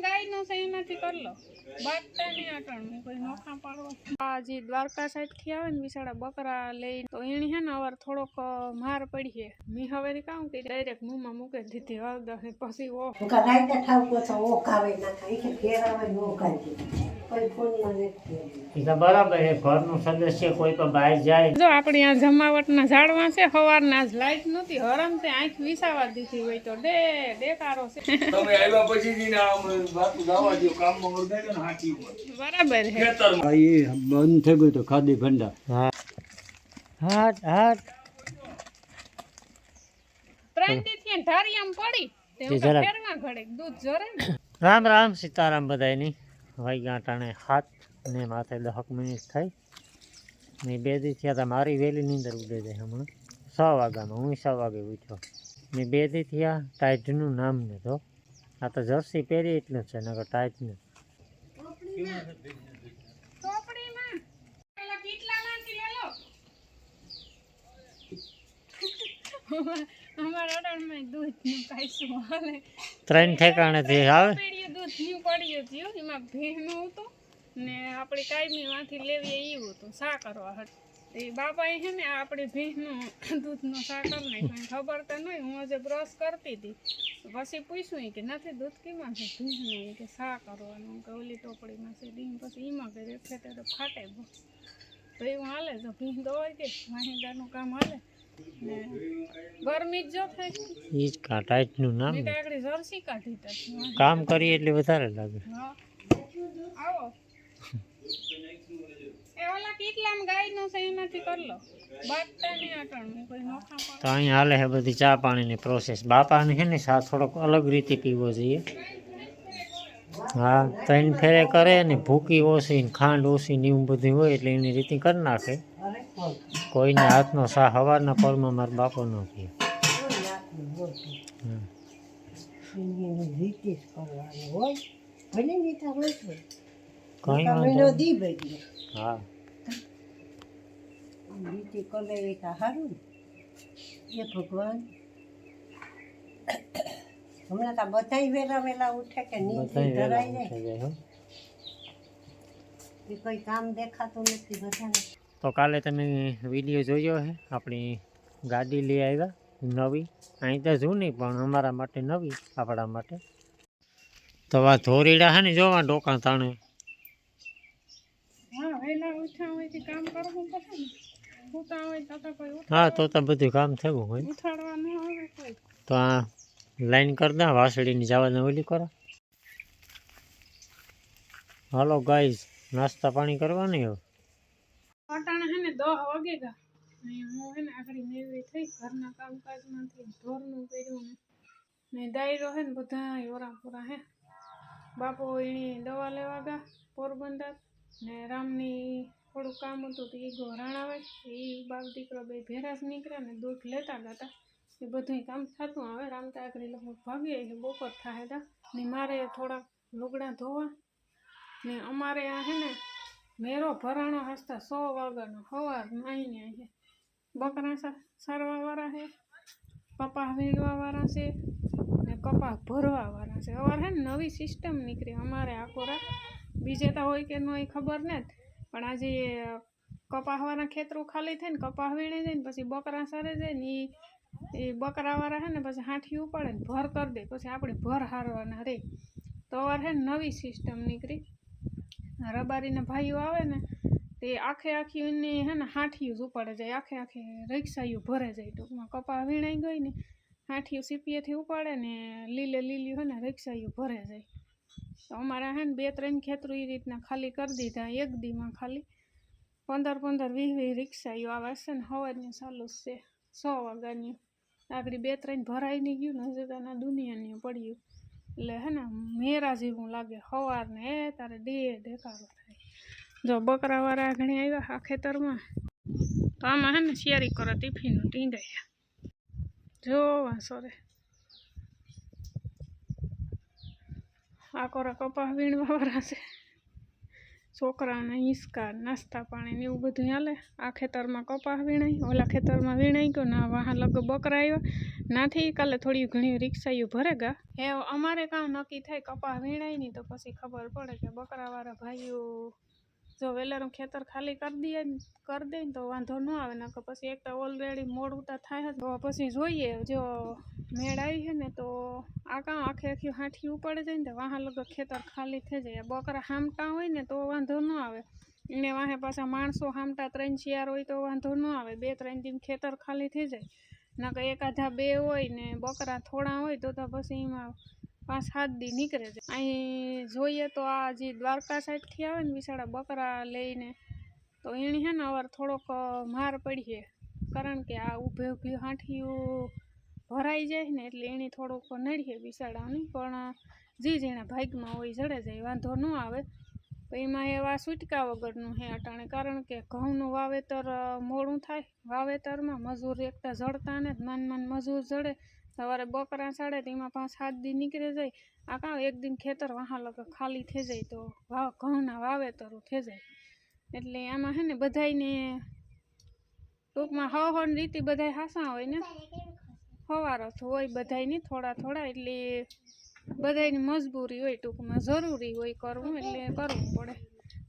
ગાયનો છે, એમાંથી કરી આવે ને વિશાળા બકરા લઈ તો એની હે ને અવાર થોડોક માર પડી છે. મી હવે કામ કરી ડાયરેક્ટ મુમા મૂકે દીધી, હળદર પછી ઓ. ઠાવ રાઈતે ઠાવકો તો ઓકાવે નાખે ઈ કે ઘેર આવે ને ઓકાવી દે. કોઈ ફોનમાં નથી એ તો બરાબર છે ઘરનું સદસ્ય કોઈ પણ બહાર જાય. જો આપણી આ જમાવટના ઝાડવા છે સવારના જ લાઈટ નહોતી હરમ તે આંખ વિસાવા દીધી હોય તો ડે ડેકારો છે. તમે આવ્યા પછી જ એને આમ જવા દો કામમાં વળગાડ્યો ને હાથી બરાબર છે. એ બંધ થઈ ગયું તો ખાદી ભંડા હા. હાટ હાટ. ત્રણ દી ધારી આમ પડી તે તે હું જરાક. ફેરવા ઘડે દૂધ જરે રામ રામ સીતારામ બધાયની. વાગ્યા ટાણે હાથ ને માથે દહક મિનિટ થઈ. ને બે દી થયા હતા મારી વહેલી નીંદર ઉડે જાય હમણાં. છ વાગ્યામાં, હું છ વાગે ઉઠ્યો. ને બે દી થયા ટાઈટનું નામ ને તો આ તો જર્સી પહેરી એટલું છે નગર ટાઈટ ને ચોપડીમાં પેલા કેટલામાંથી લે લો અમારા અડાણમાં દૂધનું કાંઈશું હાલે. ત્રણ ઠેકાણેથી આવે? પેઢીએ દૂધનું પડ્યું થયું એમાં ભીનું હતું ને આપણે કાયમી માંથી લેવી એવું હતું સા કરવા હતું એ બાપાએ છે ને આપણે ભીનું દૂધનું સા કરી નાખ્યું. ખબર તો નહીં હું આજે બ્રશ કરતી હતી. પછી પૂછ્યું કે નથી દૂધ કેમાં છે? ઈ કે સા કરવાનું કે ઓલી ટોપડીમાં છે. ડીમ પછી એમાં કે રેખે તો ફાટે તો એવું હાલે તો ભીન દોવાઈ કે વાહિંદાનું કામ હાલે. ને જ નામ કામ કરીએ એટલે વધારે લાગે. આવો. તો અહીં હાલે છે બધી ચા પાણીની પ્રોસેસ બાપાને છે ને સા થોડોક અલગ રીતે પીવો જોઈએ. હા ત્રણ ફેરે કરે ને ભૂકી ઓછી ને ખાંડ ઓછી ને એવું બધું હોય એટલે એની રીતે કરી નાખે. કોઈને હાથનો સા હવારના પરમાં મારા બાપો ન પીએ કોઈ હોય હમ. એની રીતે જ કરવાનું હોય ભલે નીતા હોય તો કંઈ તમે વાંધો નો. નહીં. દી બધી હા રીતે કરે સારું એ ભગવાન. હમણાં તો બધાય વેલા વેલા ઉઠે કે નીચે જાય. એ કોઈ કામ દેખાતું નથી બધાને. તો કાલે તમે વીડિયો જોયો છે આપણી ગાડી લઈ આવ્યા નવી. અહીં તો જૂની પણ અમારા માટે નવી આપણા માટે. તો આ ધોરીડા છે ને જોવા ડોકા તાણે. હા તે તો બધું કામ થયું હોય. તો આ લાઈન કરી દે વાસળીની જવાને ઓલી કરો. હાલો ગાઈઝ નાસ્તા પાણી કરવાની હવે? અટાણે હે ને દહ વાગે ગા ને હું હે ને આગળ મેળવી થઈ, ઘરના કામકાજમાંથી ઢોરનું કર્યું ને. ને દાયરો હે ને બધા ઓરા પૂરા હે. બાપો એની દવા લેવા ગયા પોરબંદર. ને રામની થોડું કામ હતું તો એ ગોરાણ આવે એ બાપ દીકરો બે ભેરા જ નીકળ્યા ને દૂધ લેતા ગયા એ બધું કામ થતું આવે. રામતા આગળ લગભગ ભાગીએ એટલે બપોર થાય તા ને મારે થોડાક લુગડા ધોવા. ને અમારે આ હે ને મેરો ભરાણો હસતા સો વાગ્યાનો સવાર નાહીને છે બકરા સારવાવાળા છે કપાસ વીણવાવાળા છે ને કપાસ ભરવાવાળા છે. અવાર છે ને નવી સિસ્ટમ નીકળી. અમારે આખોરા બીજે તો હોય કે ન હોય ખબર ને પણ આજે કપાસવાળા ખેતરું ખાલી થાય ને કપાસ વીણે જાય ને પછી બકરા સરે જાય ને એ બકરાવાળા છે ને પછી હાંઠી ઉપાડે ને ભર કરી દે. પછી આપણે ભર હારવાના રે. તો અવાર છે ને નવી સિસ્ટમ નીકળી. રબારીના ભાઈઓ આવે ને, તે આખે આખી એને હે ને હાંઠિયું જ ઉપાડે જાય, આખે આખે રિક્ષાયું ભરે જાય. ટૂંકમાં કપા વીણાઈ ગઈ ને હાંઠિયું સીપીએથી ઉપાડે ને, લીલે લીલી હોય ને રિક્ષાયું ભરે જાય. તો અમારે હે ને બે ત્રણ ખેતરું એ રીતના ખાલી કરી દીધા, એક દીમાં ખાલી પંદર પંદર વીસ વીસ રિક્ષાયું આવે છે ને હવાની ચાલુ છે, સો વાગ્યાની. આગળ બે ત્રણ ભરાઈ નહીં ગયું ને, હજુ તાના દુનિયાની પડ્યું. એટલે હે ને, મેરા જેવું લાગે સવાર ને એ તારે ડે ઢેકારો થાય. જો બકરાવાળા ઘણી આવ્યા આ ખેતરમાં, તો આમાં હે ને શિયારી કરો, ટિફિનનું ટીંગાયા જો વાંસોરે આ કોરા કપાસ વીણવાવાળા છે. છોકરાઓને હિંચકા નાસ્તા પાણી ને એવું બધું હાલે. આ ખેતરમાં કપાસ વીણાય, ઓલા ખેતરમાં વીણાઈ ગયો ના વાહન લગ બકરા આવ્યો નાથી કાલે થોડી ઘણી રિક્ષાયું ભરેગા. હે, અમારે કામ નક્કી થાય કપાસ વીણાય નહીં તો પછી ખબર પડે કે બકરાવાળા ભાઈઓ જો વેલેરું ખેતર ખાલી કરી દઈએ કરી દઈએ તો વાંધો ન આવે નકર પછી એક તો ઓલરેડી મોડ ઉતા થાય તો પછી જોઈએ, જો મેળ આવી છે ને તો આ કામ આખે આખી હાંઠી ઉપાડે જાય ને તો વાહ લગો ખેતર ખાલી થઈ જાય. બકરા હામટા હોય ને તો વાંધો ન આવે. એને વાહે પાછા માણસો હામટા ત્રણ ચાર હોય તો વાંધો ન આવે. બે ત્રણ દિન ખેતર ખાલી થઈ જાય. નકર એકાધા બે હોય ને બકરા થોડા હોય તો તો પછી એમાં પાંચ સાત દી નીકળે છે. અહીં જોઈએ તો આ જે દ્વારકા સાઈડથી આવે ને વિશાળા બકરા લઈને, તો એની છે ને અવાર થોડોક માર પડીએ કારણ કે આ ઊભે ઊભી હાંઠિયું ભરાઈ જાય ને એટલે એની થોડોક નડીએ બિસાડાની પણ જે જેના ભાગમાં હોય જડે જાય, વાંધો ન આવે. તો એમાં એવા સૂટકા વગરનું હે અટાણે. કારણ કે ઘઉંનું વાવેતર મોડું થાય. વાવેતરમાં મજૂર એકતા જડતા ને માન માન મજૂર જડે. સવારે બકરા સાડે તો એમાં પાંચ, સાત દિન નીકળી જાય. આ કાં એક દિન ખેતર વાહા લગે, ખાલી થઈ જાય તો વાવ, ઘઉંના વાવેતરો થઈ જાય. એટલે આમાં હે ને બધાયને ટૂંકમાં હવ હવ રીતે બધાય હાસા હોય ને? હવારો હોય બધાયની થોડા થોડા, એટલે બધાયની મજબૂરી હોય ટૂંકમાં, જરૂરી હોય કરવું, એટલે કરવું પડે.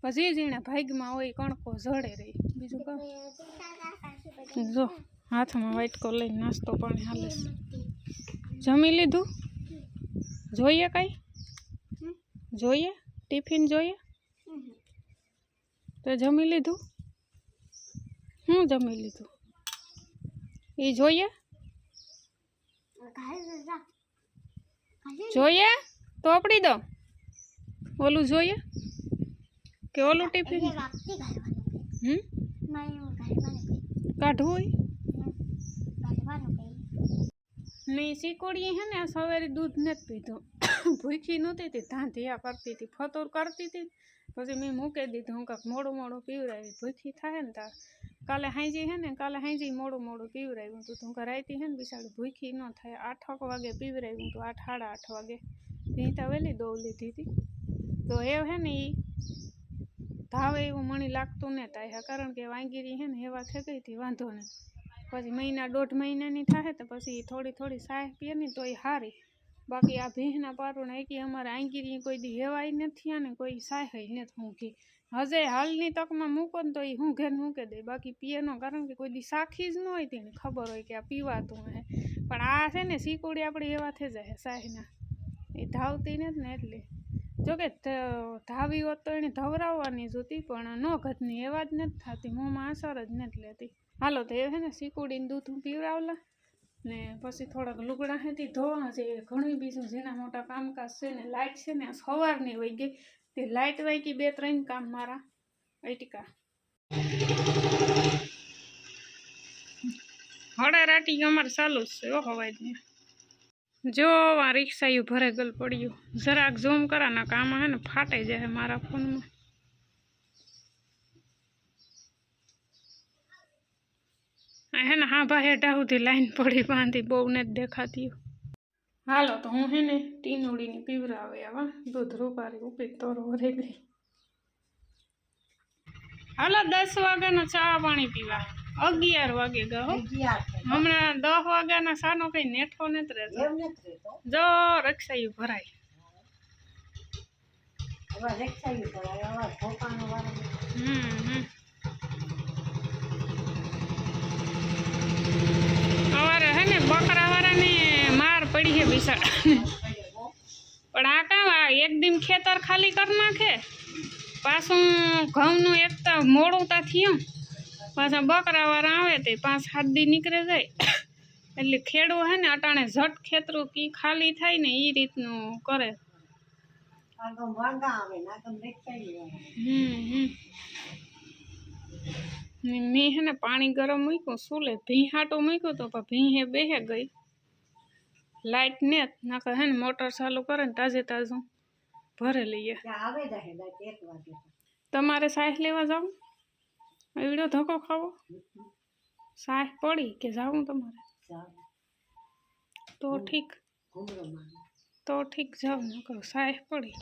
પછી જેણે ભાગમાં હોય, કણકો જડે રહી બીજું કહો જો, હાથમાં વાટકો લઈને નાસ્તો પાણી હાલે છે. જમી લીધું? જોઈએ કઈ? જોઈએ? ટિફિન જોઈએ? તો જમી લીધું? હું જમી લીધું? એ જોઈએ? જોઈએ? તોપડી દો. ઓલું જોઈએ? કે ઓલું ટિફિન? હમ? કાઢવું હોય? નહીં શીકોડીએ હે ને આ સવારે દૂધ નથી પીધું ભૂખી નહોતી હતી ધાંધિયા કરતી હતી ફતોર કરતી હતી પછી મેં મૂકી દીધું હું કાંક મોડું મોડું પીવડાવી ભૂખી થાય ને તાર કાલે હાંજી હે ને, કાલે હાંજી મોડું મોડું પીવડાવ્યું હતું. તું કરાયતી હે ને, બિચારી ભૂખી ન થાય. આઠક વાગે પીવડાવ્યું હતું, આઠ સાડા આઠ વાગે. ભીંતા વહેલી દોવ લીધી હતી તો એ હે ને એ ધાવે એવું મને લાગતું ને થાય કારણ કે વાંગીરી હે ને, એવા થઈ ગઈ હતી, વાંધો નહીં પછી મહિના દોઢ મહિનાની થાય તો પછી થોડી થોડી સાહ પીએ ને તો એ સારી બાકી આ ભીંહના પારુણ એકી અમારે આંગીરી કોઈ દી હેવાય નથી અને કોઈ સાહે નથી ઊંઘી. હજે હાલની તકમાં મૂકો ને તો એ હું ઘેર મૂકે દે. બાકી પીએ ન કારણ કે કોઈ દી સાખી જ ન હોય તેને ખબર હોય કે આ પીવાતું હે. પણ આ છે ને સીકુડી આપણે એવા થઈ જાય સાહેના એ ધાવતી નથી ને એટલે. જોકે ધાવી હોત તો એને ધવરાવવાની જ હતી, પણ ન ઘટની એવા જ નથી થતી. મોંમાં અસર જ નથી લેતી. હાલો, તો એ છે ને શીકુડીને દૂધ હું પીવડાવલા. ને પછી થોડાક લુગડા હતી ધોવા છે. ઘણું બીજું જેના મોટા કામકાજ છે ને લાઇટ છે ને, આ સવારની વહી ગઈ. તે લાઇટ વહી ગઈ બે ત્રણ કામ મારા. અટકા હળા રાટી અમારે ચાલુ જ છે ઓ હવાજ જો આ રિક્ષાયું ભરે ગલ પડ્યું જરાક ઝૂમ કરા ના કામ હે ને, ફાટે જાય મારા ફોનમાં હે ને હા ભાઈ હેઠા સુધી લાઈન પડી બાંધી બહુ નથી દેખાતી હાલો તો હું હે ને ટીનુડીની પીવરાવે આવા દૂધ રૂપારી ઉપી તોરો વધી ગઈ હાલો દસ વાગ્યાનો ચા પાણી પીવા અગિયાર વાગે ગયો અગિયાર થઈ. હમણાં દસ વાગ્યાના સાનો કઈ નેઠો નથી રહેતો એમ નથી રહેતો. જો રક્ષાયું ભરાય હવે રિક્ષાયું ભરાય, હવે ધોકાનો વાળો નથી. હમ હમ. અમારે હે ને બકરા વાળાને માર પડી છે બિસાડા પણ આ કામ આ એક દિન ખેતર ખાલી કરી નાખે પાછું ઘઉંનું એક તો મોડું તા થયું. પાછા બકરા વાળા આવે તે પાંચ સાત દી નીકળે જાય. એટલે ખેડૂ હે ને અટાણે ઝટ ખેતરું કી ખાલી થાય ને એ રીતનું કરે. આ તો વાંગા આવે ને આ તો રિક્ષાયું આવે. હમ હમ. ને મેં હે ને પાણી ગરમ મૂક્યું સુલે ભીં હાટો મૂક્યો તો પણ ભીં હે બેહે ગઈ. લાઇટ ને નાખે હે ને મોટર ચાલુ કરે ને તાજે તાજું ભરે લઈએ. તમારે સાહેબ લેવા જાઉં એવડો ધક્કો ખાવો? સાહેબ પડી કે જાવું તમારે? તો ઠીક. તો ઠીક જાવ ન કરો સાહ પડી.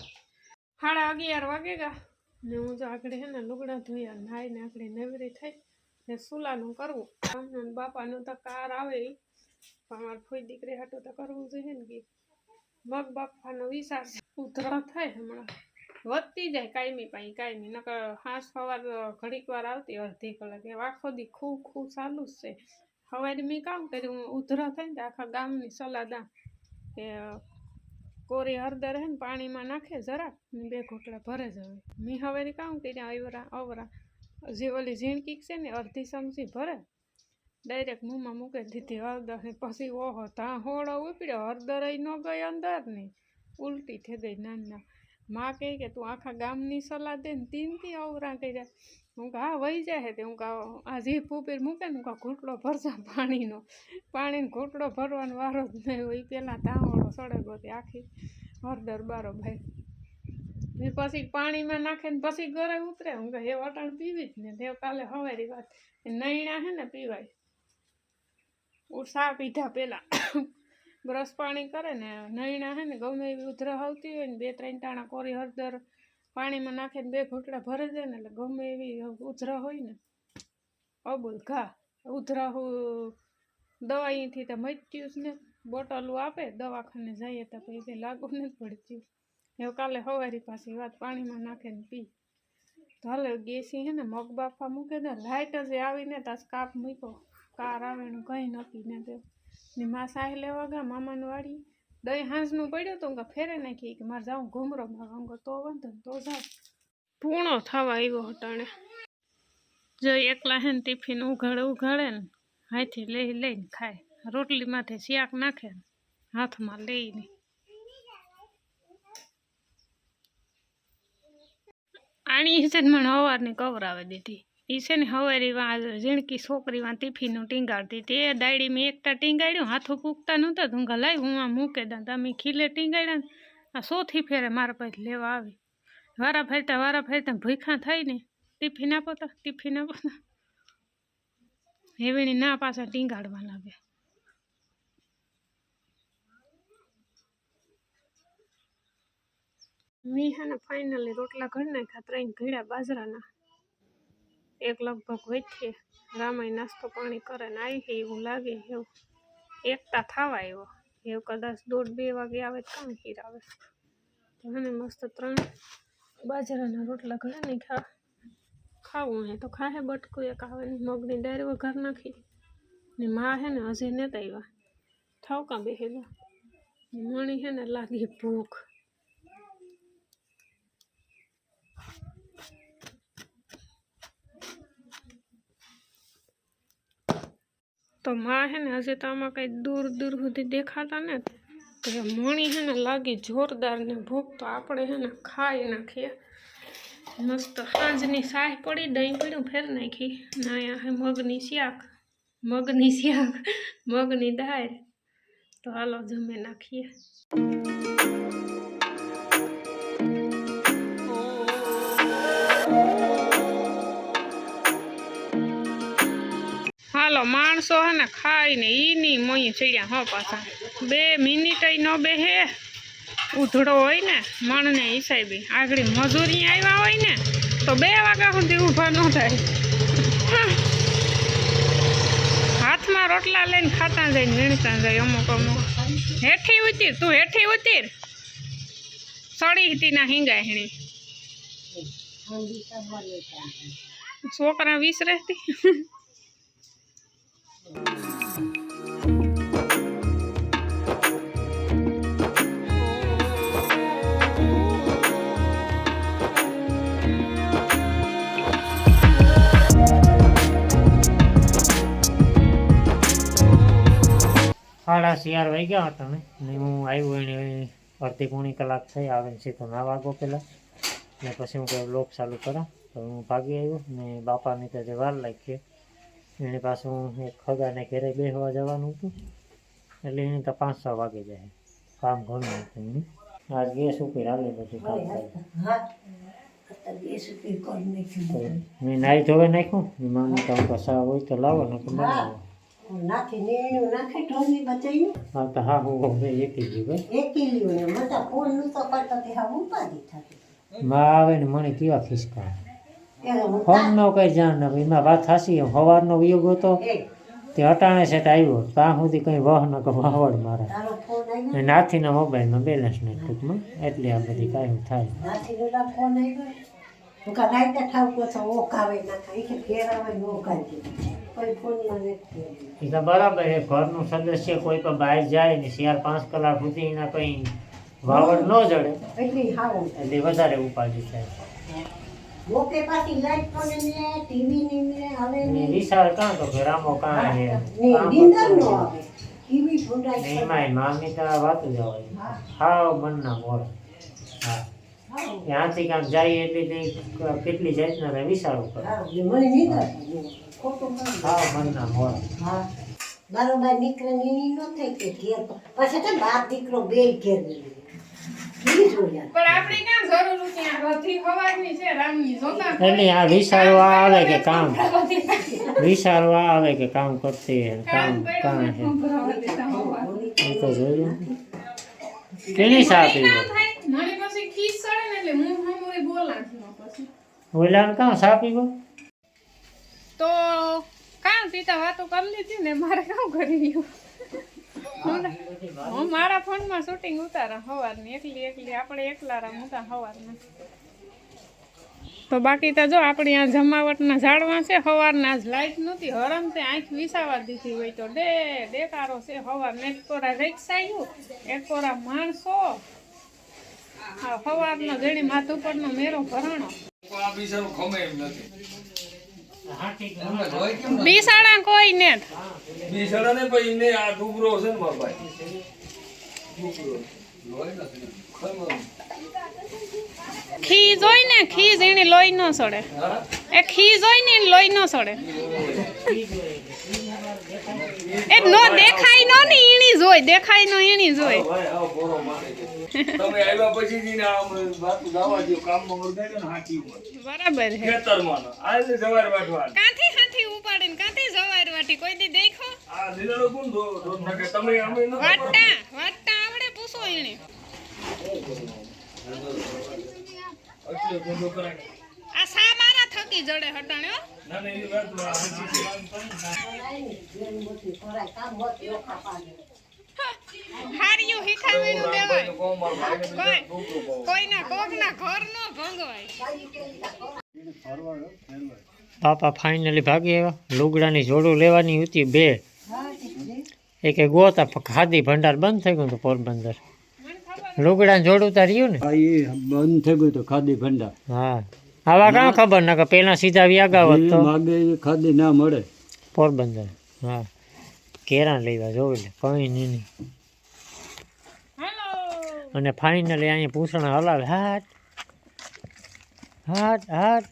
સાડા અગિયાર વાગે ગા. ને હું જો આગળ હે ને લુગડા ધોયા નાઈને આગળ નવરી થઈ ને સુલાનું કરવું. બાપાનું તો કાર આવે અમારે ફોઈ દીકરી હાટો તો કરવું જોઈએ ને કે. મગ બાપાનો વિચાર છે ઉધરા થાય હમણાં. વધતી જાય કાયમી પાઈ કાયમી. નકર હાંસ સવાર ઘડીક વાર આવતી અડધી કલાક. એ આખો દી ખૂબ ખૂબ ચાલુ જ છે. સવારે મેં કામ કર્યું ઉધરા થાય ને આખા ગામની સલાદા કે કોરી હળદર હે ને પાણીમાં નાખે જરાક બે ઘોટલા ભરે જ હવે. મેં હવે કામ કર્યા અવરા અવરા જે ઓલી ઝીણકીક છે ને અડધી ચમચી ભરે. ડાયરેક્ટ મોંમાં મૂકી દીધી હળદર પછી ઓહો ત્યાં હોળો ઉપડ્યો હળદર ન ગઈ અંદર ને ઉલટી થઈ ગઈ નાના માં કહે કે તું આખા ગામની સલાહ દે ને તીનથી અવરા કર્યા હું કહું વહી જાય તે હું કહું આ જીભ ઉપર મૂકે ને હું કહું ઘૂંટડો ભરજા પાણીનો પાણીનો ઘૂંટડો ભરવાનો વારો જ નહીં હોય પહેલાં ધાવણો સડે ગોતી આખી હળદર બારો ભાઈ ને પછી પાણીમાં નાખે ને પછી ઘરે ઉતરે હું કહે એ વટાણ પીવી જ ને તે કાલે હવારી વાત નૈણા હે ને પીવાય ઉષા પીધા પહેલાં બ્રશ પાણી કરે ને નૈણા હે ને ગમે એવી ઉધરા આવતી હોય ને, બે ત્રણ ટાણા કોરી હળદર પાણીમાં નાખીને બે ઘૂંટડા ભરી દે ને, એટલે ગમે એવી ઉધરા હોય ને. અબુલ ઘા. ઉધરા દવા અહીંથી તો મચ્યું જ ને. બોટલું આપે, દવાખાને જઈએ તો પછી લાગુ નથી પડતું. એવું કાલે સવારી પાસે વાત પાણીમાં નાખીને પી. તો હાલે ગેસી હે ને, મગ બાફા મૂકે ને લાઇટ જ આવીને તાસ કાપ મૂક્યો. કાર આવે કંઈ નક્કી ને તે ને માં સાહે લેવા ગયા મામાની વાડી દહીં હાંસનું પડ્યું તો ફેરે ફેરે નાખી કે મારે જાઉં ઘૂમરો મારવા હું તો વાંધો તો જાઉં. પૂણો થવા આવ્યો હટાણે જો એકલા હે ને ટિફિન ઉઘાડે ઉઘાડે ને, હાથી લઈ, લઈને ખાય. રોટલી માથે શાક નાખે હાથમાં લઈને આણી છે મને અવારની કવરાવી દીધી. એ છે ને હવારી વાં ઝીણકી છોકરી વાં ટિફિનનું ટીંગાડતી તે દાડી મેં એકતા ટીંગાડ્યું હાથું પૂગતા નહોતા. તો હું કહું, લાય હું આ મૂકે દઉં. તમે ખીલે ટીંગાડ્યા ને આ સોથી ફેરે મારા પાસે લેવા આવી. વારા ફેરતા વારા ફેરતા ભૂખા થઈ ને ટિફિન આપો તો ટિફિન આપો તો. હેવીણી ના પાછા ટીંગાડવા લાગે મેં હે ને ફાઇનલી રોટલા ઘર નાખ્યા ત્રણ ઘીડા બાજરાના. એક લગભગ વચ્ચે રામાય નાસ્તો પાણી કરે ને આવી એવું લાગે એવું એકતા થવા આવ્યો. એવું કદાચ દોઢ બે વાગે આવે તો કામ ખીર આવે. મને મસ્ત ત્રણ બાજરાના રોટલા ઘરે નહીં ખા ખાવું હે તો ખાહે બટકું એક આવે ને મગની ડાયરી વઘાર નાખી. ને મા હે ને હજી નતા આવ્યા. ઠાવકા બેહેલા. મણી હે ને લાગી ભૂખ. તો માં હે ને હજી તો આમાં કંઈ દૂર દૂર સુધી દેખાતા ને તો એ મણી હે ને લાગી જોરદાર ને ભૂખ તો આપણે હે ને ખાઈ નાખીએ. મસ્ત સાંજની સાહ પડી દહીં પડ્યું ફેર નાખી. ને અહીંયા હે મગની શાક મગની શાક, મગની દાળ. તો હાલો જમે નાખીએ. હાલો માણસો હે ને ખાઈને ઈની મોઈ ચડ્યા હો પાછા. બે મિનિટ ન બેહે. ઉધડો હોય ને મણને હિસાબે આગળ મજૂરી આવ્યા હોય ને તો બે વાગ્યા સુધી ઊભા ન થાય. હાથમાં રોટલા લઈને ખાતા જાય ને વીણતા જાય અમુક અમુક. હેઠી ઉતીર તું હેઠી ઉતીર. સડી હતી ના હિંગા હેણી. છોકરા વીસ રહેતી સાડા ચાર વાગ્યા હતા ને હું આવ્યો એને અડધી પોણી કલાક થઈ આવે છે તો ના વાગો પહેલાં. ને પછી હું કહ્યું, લોક ચાલુ કરા. તો હું ભાગી આવ્યો ને બાપાની તો જે વાર લાગી એની પાસે હું એક ખગાને ઘરે બેસવા જવાનું હતું. એટલે એને તો પાંચ છ વાગે જાય કામ ઘણું હતું એનું. આજ ગેસ ઉપર હાલે બધું કામ થાય હા. અત્યારે ગેસ ઉપર કરી નાખ્યું મેં નાહી ધોવે નાખ્યું. ને મામી કામ કસા હોય તો લાવો ને કે બનાવો. નાખી નીણું નાખે ઢોરની બચાવી. હા તો હા હું હવે એકી જ ભાઈ એકી લ્યો ને મતા ફોન નતો કરતો તે હા ઉપાધી થતી. માં આવે ને મને કેવા ખિસકા ત્યારે હું ફોન નો કઈ જાણ ન એમાં વાત થાશી એમ. સવારનો વિયોગ હતો. તે અટાણે સેટ આવ્યો. ત્યાં સુધી કંઈ વહ ન કે વાવડ મારા. નાથીના મોબાઈલમાં બેલેન્સ નહીં ટૂંકમાં. એટલે આ બધી કાંઈ થાય. બરાબર એ ઘરનું સદસ્ય કોઈ પણ બહાર જાય ને ચાર પાંચ કલાક સુધી એના કંઈ વાવડ ન જડે. એટલે વધારે ઉપાધિ થાય. મોકે પાછી લાઈટ પણ ને ટીવી ની ને હવે ને વિશાળ કાં તો કે રામો કાં હે ને નિંદર નો આવે. ટીવી ને ઢોંઢાય એમાંય મામી તો વાતું જ હોય. હા. મન મનના મોર. હા. હાવ. ત્યાંથી કામ જાય એટલે કેટલી જાતના ને વિશાળ ઉપર. મને નિંદર આવે. ખોટું. હાવ મનના મોર. હા. બરોબર નીકળે નીની નો ન થાય કે ઘેર. પછી તો બાપ દીકરો બે ઘેર નીકળે એટલે આ વિચારો આવે કે કામ? વિચારો આવે કે કામ કરતી કામ કામ હે એ તો જોયું કેની સાથે ઓલાને કાં સા પીવો તો કામ પીતા વાતો કરી લીધી ને? મારે કામ કરી રહ્યું હું મારા ફોનમાં શૂટિંગ ઉતારા સવારની એકલી એકલી આપણે એકલા રામ ઉતા સવારના તો બાકી તો જો આપણી આ જમાવટના ઝાડવા છે સવારના આજ લાઈટ નહોતી, હરમ તે આંખ વિસાવા દીધી હોય તો ડે દેકારો છે સવાર એક કોરા રિક્ષાયું એક કોરા માણસો. હવારનો જેણી માથ ઉપરનો મેરો ભરણો. ખમે એમ નથી. બિસાડા કોઈ ને બિચારા ને પછી ને આ ડુબરો છે ને મારા ભાઈ ડુબરો. લોહી નથી. ખમે એમ. ખી જોઈ ને ખીજ એની લોહી ન સડે એ ખીજ હોય ને એની લોહી ન સડે એ નો દેખાય નો ને ઈણી જોઈ દેખાય નો ઈણી જોઈ તમે આવ્યા પછી વાતું ને હાથી બરાબર હે ખેતરમાં ને. આ રીતે જવાર વાટવા. કાંથી હાથી ઉપાડે ને કાંથી જવાર વાટી કોઈ દી દેખો આ લીલાડો કોણ? તમે અમે ન વાટતા વાટતા આવડે પૂછો ઈણી કરાય. આ સા મારા થકી જડે હટાણ્યો ના, ના, એ વાત આ છે. હારિયું હિખાવીનું દેવાય કોમ કોઈ ડુબરો પાવો. કોઈના કોકના ઘર નો ભંગવાય. પાપા ફાઇનલી ભાગી આવ્યા. લુગડાની જોડું લેવાની હતી બે. એક કે ગોતા ખાદી ભંડાર બંધ થઈ ગયું તો પોરબંદર. લુગડા જોડું તાર રહ્યું ને? એ બંધ થઈ ગયું તો ખાદી ભંડાર. હા. આવા કાં ખબર ના કે પેલા સીધા વ્યાગાવત તો ખાદી ના મળે. પોરબંદર. હા. કેરા લેવા જોઈ લે કઈ નહીં નહીં. અને ફાઇનલી અહીંયા પૂછણા હલાવે હાથ હાથ હાથ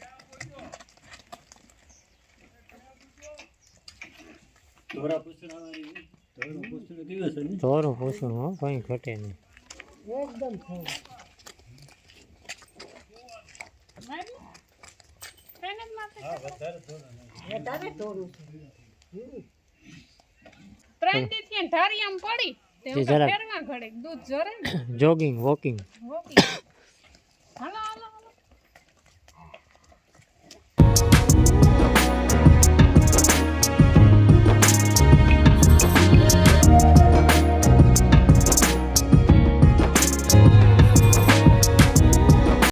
ધોરા પૂછણું હો કંઈ ઘટે નહીં. ત્રણ દી થી ધારી આમ પડી તે જરાક- ફેરવા ઘડે દૂધ જરે જોગિંગ વોકિંગ હોકી. હાલો હાલો.